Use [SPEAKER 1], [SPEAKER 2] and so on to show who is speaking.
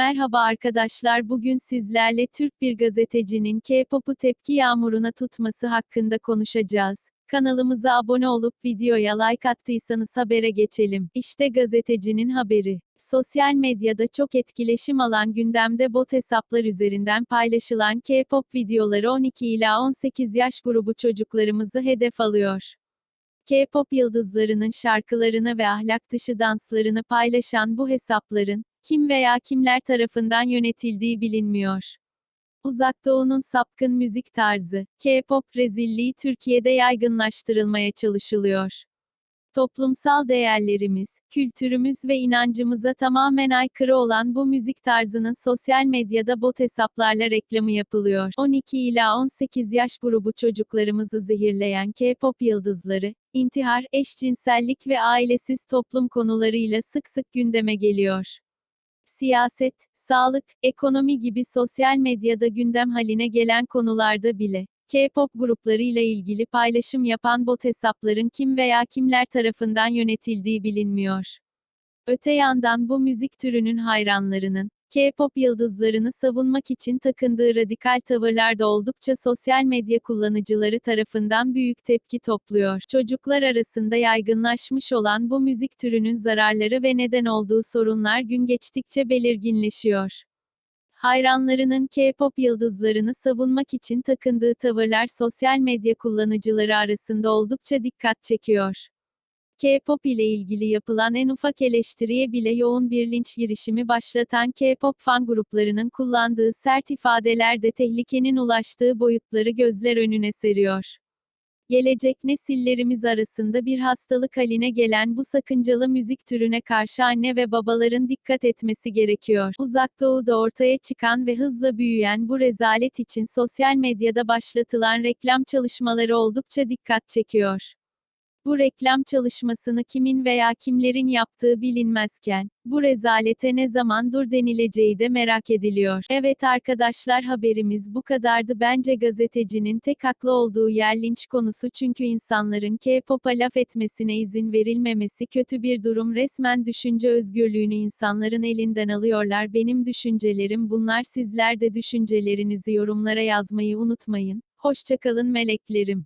[SPEAKER 1] Merhaba arkadaşlar bugün sizlerle Türk bir gazetecinin K-pop'u tepki yağmuruna tutması hakkında konuşacağız. Kanalımıza abone olup videoya like attıysanız habere geçelim. İşte gazetecinin haberi. Sosyal medyada çok etkileşim alan gündemde bot hesaplar üzerinden paylaşılan K-pop videoları 12 ila 18 yaş grubu çocuklarımızı hedef alıyor. K-pop yıldızlarının şarkılarını ve ahlak dışı danslarını paylaşan bu hesapların, kim veya kimler tarafından yönetildiği bilinmiyor. Uzak Doğu'nun sapkın müzik tarzı, K-pop rezilliği Türkiye'de yaygınlaştırılmaya çalışılıyor. Toplumsal değerlerimiz, kültürümüz ve inancımıza tamamen aykırı olan bu müzik tarzının sosyal medyada bot hesaplarla reklamı yapılıyor. 12 ila 18 yaş grubu çocuklarımızı zehirleyen K-pop yıldızları, intihar, eşcinsellik ve ailesiz toplum konularıyla sık sık gündeme geliyor siyaset, sağlık, ekonomi gibi sosyal medyada gündem haline gelen konularda bile, K-pop gruplarıyla ilgili paylaşım yapan bot hesapların kim veya kimler tarafından yönetildiği bilinmiyor. Öte yandan bu müzik türünün hayranlarının, K-pop yıldızlarını savunmak için takındığı radikal tavırlar da oldukça sosyal medya kullanıcıları tarafından büyük tepki topluyor. Çocuklar arasında yaygınlaşmış olan bu müzik türünün zararları ve neden olduğu sorunlar gün geçtikçe belirginleşiyor. Hayranlarının K-pop yıldızlarını savunmak için takındığı tavırlar sosyal medya kullanıcıları arasında oldukça dikkat çekiyor. K-pop ile ilgili yapılan en ufak eleştiriye bile yoğun bir linç girişimi başlatan K-pop fan gruplarının kullandığı sert ifadeler de tehlikenin ulaştığı boyutları gözler önüne seriyor. Gelecek nesillerimiz arasında bir hastalık haline gelen bu sakıncalı müzik türüne karşı anne ve babaların dikkat etmesi gerekiyor. Uzak Doğu'da ortaya çıkan ve hızla büyüyen bu rezalet için sosyal medyada başlatılan reklam çalışmaları oldukça dikkat çekiyor. Bu reklam çalışmasını kimin veya kimlerin yaptığı bilinmezken, bu rezalete ne zaman dur denileceği de merak ediliyor. Evet arkadaşlar haberimiz bu kadardı bence gazetecinin tek haklı olduğu yer linç konusu çünkü insanların K-pop'a laf etmesine izin verilmemesi kötü bir durum resmen düşünce özgürlüğünü insanların elinden alıyorlar benim düşüncelerim bunlar sizler de düşüncelerinizi yorumlara yazmayı unutmayın. Hoşçakalın meleklerim.